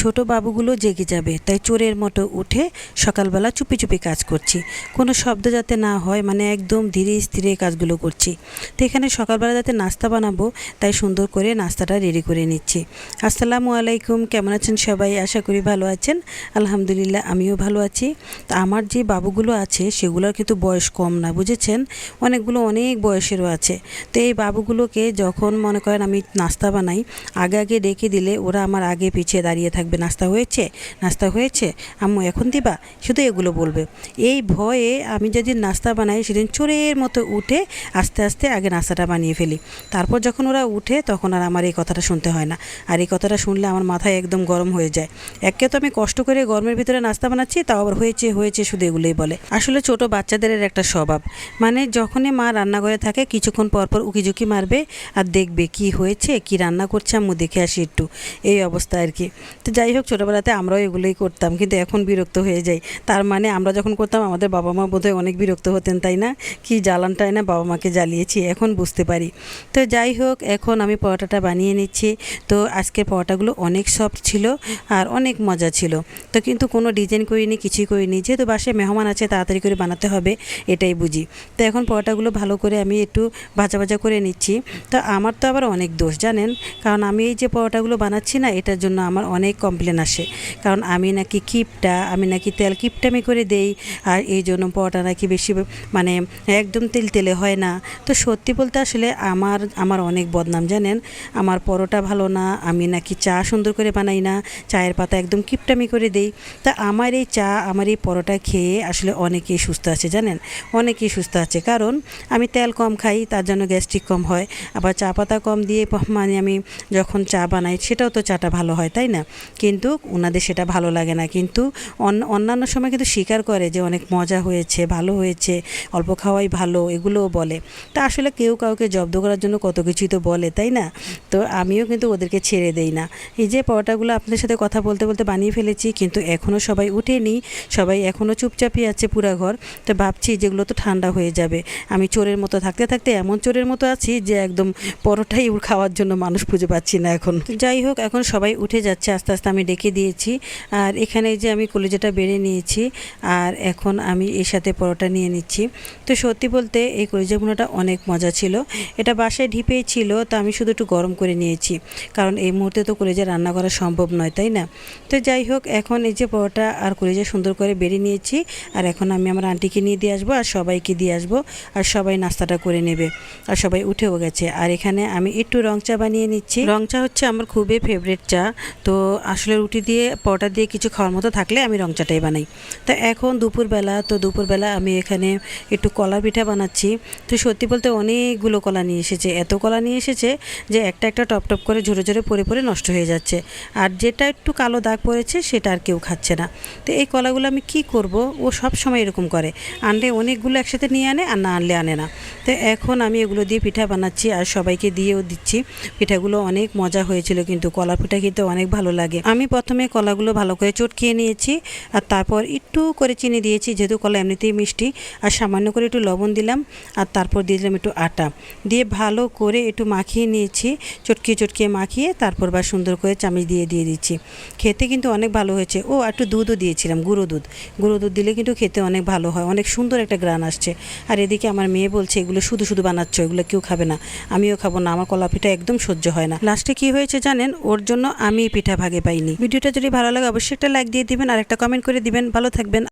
ছোট বাবুগুলো জেগে যাবে। তাই চোরের মতো উঠে সকালবেলা চুপি চুপি কাজ করছি। কোনো শব্দ যাতে না হয় মানে একদম ধীরে স্থিরে কাজগুলো করছি। তো এখানে সকালবেলা যাতে নাস্তা বানাবো, তাই সুন্দর করে নাস্তাটা রেডি করে নিচ্ছি। আসসালামু আলাইকুম, কেমন আছেন সবাই? আশা করি ভালো আছেন। আলহামদুলিল্লাহ, আমিও ভালো আছি। তা আমার যে বাবুগুলো আছে, সেগুলোর কিন্তু বয়স কম না, বুঝেছেন? অনেকগুলো অনেক বয়সেরও আছে। তো এই বাবুগুলোকে যখন মনে করেন আমি নাস্তা বানাই, আগে আগে ডেকে দিলে ওরা আমার আগে পিছিয়ে দাঁড়িয়ে থাকবে, নাস্তা হয়েছে নাস্তা হয়েছে, আম্মু এখন দিবা? শুধু এগুলো বলবে। এই ভয়ে আমি যেদিন নাস্তা বানাই সেদিন চোরের মতো উঠে আস্তে আস্তে আগে নাস্তাটা বানিয়ে ফেলি। তারপর যখন ওরা উঠে তখন আর আমার এই কথাটা শুনতে হয় না। আর এই কথাটা শুনলে আমার মাথায় একদম গরম হয়ে যায়। একে তো আমি কষ্ট করে গরমের ভিতরে নাস্তা বানাচ্ছি, তাও আবার হয়েছে হয়েছে শুধু এগুলোই বলে। আসলে ছোট বাচ্চাদের একটা স্বভাব। মানে যখনই মা রান্নাঘরে থাকে কিছুক্ষণ পর পর উকিঝুঁকি মারবে আর দেখবে কি হয়েছে, কি রান্না করছে আম্মু দেখে আসি একটু। এই অবস্থা আর কি। তো যাই হোক ছোটোবেলাতে আমরাও এগুলোই করতাম, কিন্তু এখন বিরক্ত হয়ে যাই। তার মানে আমরা যখন করতাম, আমাদের বাবা মা বোধহয় অনেক বিরক্ত হতেন, তাই না? কি জ্বালানটাই না বাবা মাকে জ্বালিয়েছি, এখন বুঝতে পারি। তো যাই হোক এখন আমি পরোটাটা বানিয়ে নিচ্ছি। তো আজকের পরোটাগুলো অনেক সফট ছিল আর অনেক মজা ছিল। তো কিন্তু কোনো ডিজাইন করিনি, কিছুই করিনি। যেহেতু বাসে মেহমান আছে, তাড়াতাড়ি করে বানাতে হবে, এটাই বুঝি। তো এখন পরোটাগুলো ভালো করে আমি একটু ভাজা ভাজা করে নিচ্ছি। তো আমার তো আবার অনেক দোষ, জানেন? কারণ আমি এই যে পরোটাগুলো বানাচ্ছি না, এটার জন্য আমার অনেক কমপ্লেন আসে। কারণ আমি নাকি কিপটা, আমি নাকি তেল কিপটামি করে দেই আর এই জন্য পরোটা নাকি বেশি মানে একদম তেল তেলে হয় না। তো সত্যি বলতে আসলে আমার আমার অনেক বদনাম, জানেন? আমার পরোটা ভালো না, আমি নাকি চা সুন্দর করে বানাই না, চায়ের পাতা একদম কিপটামি করে দেই। তা আমার এই চা, আমার এই পরোটা খেয়ে আসলে অনেকেই সুস্থ আছে, জানেন? অনেকেই সুস্থ আছে। কারণ আমি তেল কম খাই, তার জন্য গ্যাস্ট্রিক কম হয়। আবার চা পাতা কম দিয়ে মানে আমি যখন চা বানাই, সেটাও তো চাটা ভালো হয়, তাই না? কিন্তু ওনাদের সেটা ভালো লাগে না। কিন্তু অন্যান্য সময় কিন্তু স্বীকার করে যে অনেক মজা হয়েছে, ভালো হয়েছে, অল্প খাওয়াই ভালো, এগুলোও বলে। তা আসলে কেউ কাউকে জব্দ করার জন্য কত কিছুই তো বলে, তাই না? তো আমিও কিন্তু ওদেরকে ছেড়ে দেই না। এই যে পরোটাগুলো আপনাদের সাথে কথা বলতে বলতে বানিয়ে ফেলেছি, কিন্তু এখনও সবাই উঠেনি, সবাই এখনও চুপচাপই আছে পুরা ঘর। তো ভাবছি যেগুলো তো ঠান্ডা হয়ে যাবে। আমি চোরের মতো থাকতে থাকতে এমন চোরের মতো আছি যে একদম পরোটাই খাওয়ার জন্য মানুষ খুঁজে পাচ্ছি না এখন। যাই হোক, এখন সবাই উঠে যাচ্ছে, আস্তে আস্তে আমি ডেকে দিয়েছি। আর এখানে যে আমি কলেজাটা বেড়ে নিয়েছি, আর এখন আমি এর সাথে পরোটা নিয়ে নিচ্ছি। তো সত্যি বলতে এই কলিজা ভুনাটা অনেক মজা ছিল। এটা বাসায় ঢিপেই ছিল, তো আমি শুধু একটু গরম করে নিয়েছি। কারণ এই মুহূর্তে তো কলেজা রান্না করা সম্ভব নয়, তাই না? তো যাই হোক, এখন এই যে পরোটা আর কলেজা সুন্দর করে বেড়ে নিয়েছি, আর এখন আমি আমার আন্টিকে নিয়ে দিয়ে আসব, আর সবাইকে দিয়ে আসব, আর সবাই নাস্তাটা করে নেবে, আর সবাই উঠেও গেছে। আর এখানে আমি একটু রং চা বানিয়ে নিচ্ছি। রং চা হচ্ছে আমার খুবই ফেভারিট চা, তো আসলে রুটি দিয়ে, পরোটা দিয়ে কিছু খাওয়ার মতো থাকলে আমি রং চাটাই বানাই। তো এখন দুপুরবেলা, তো দুপুরবেলা আমি এখানে একটু কলা পিঠা বানাচ্ছি। তো সত্যি বলতে অনেকগুলো কলা নিয়ে এসেছে। এত কলা নিয়ে এসেছে যে একটা একটা টপ টপ করে ঝরে ঝরে পড়ে পরে নষ্ট হয়ে যাচ্ছে। আর যেটা একটু কালো দাগ পড়েছে সেটা আর কেউ খাচ্ছে না। তো এই কলাগুলো আমি কি করব? ও সব সময় এরকম করে। আনলে অনেকগুলো একসাথে নিয়ে আনে আর না আনলে আনে না। তো এখন আমি এগুলো দিয়ে পিঠা বানাচ্ছি আর সবাইকে দিয়েও দিচ্ছি। পিঠাগুলো অনেক মজা হয়েছিল কিন্তু কলা পিঠা খেতে অনেক ভালো লাগে। আমি প্রথমে কলাগুলো ভালো করে চটকিয়ে নিয়েছি, আর তারপর একটু করে চিনি দিয়েছি, যেহেতু কলা এমনিতেই মিষ্টি, আর সামান্য করে একটু লবণ দিলাম, আর তারপর দিয়ে দিলাম একটু আটা। দিয়ে ভালো করে একটু মাখিয়ে নিয়েছি, চটকিয়ে চটকিয়ে মাখিয়ে তারপর বা সুন্দর করে চামচ দিয়ে দিয়ে দিচ্ছি। খেতে কিন্তু অনেক ভালো হয়েছে। ও একটু দুধও দিয়েছিলাম, গুঁড়ো দুধ। গুঁড়ো দুধ দিলে কিন্তু খেতে অনেক ভালো হয়, অনেক সুন্দর একটা গ্রান আসছে। আর এদিকে আমার মেয়ে বলছে, এগুলো শুধু শুধু বানাচ্ছ, এগুলো কেউ খাবে না, আমিও খাব না, আমার কলা পিঠা একদম সহ্য হয় না। লাস্টে কি হয়েছে জানেন, ওর জন্য আমি পিঠা ভাগে পাইনি। ভিডিওটা যদি ভালো লাগে, অবশ্যই একটা লাইক দিয়ে দিবেন আর একটা কমেন্ট করে দিবেন। ভালো থাকবেন।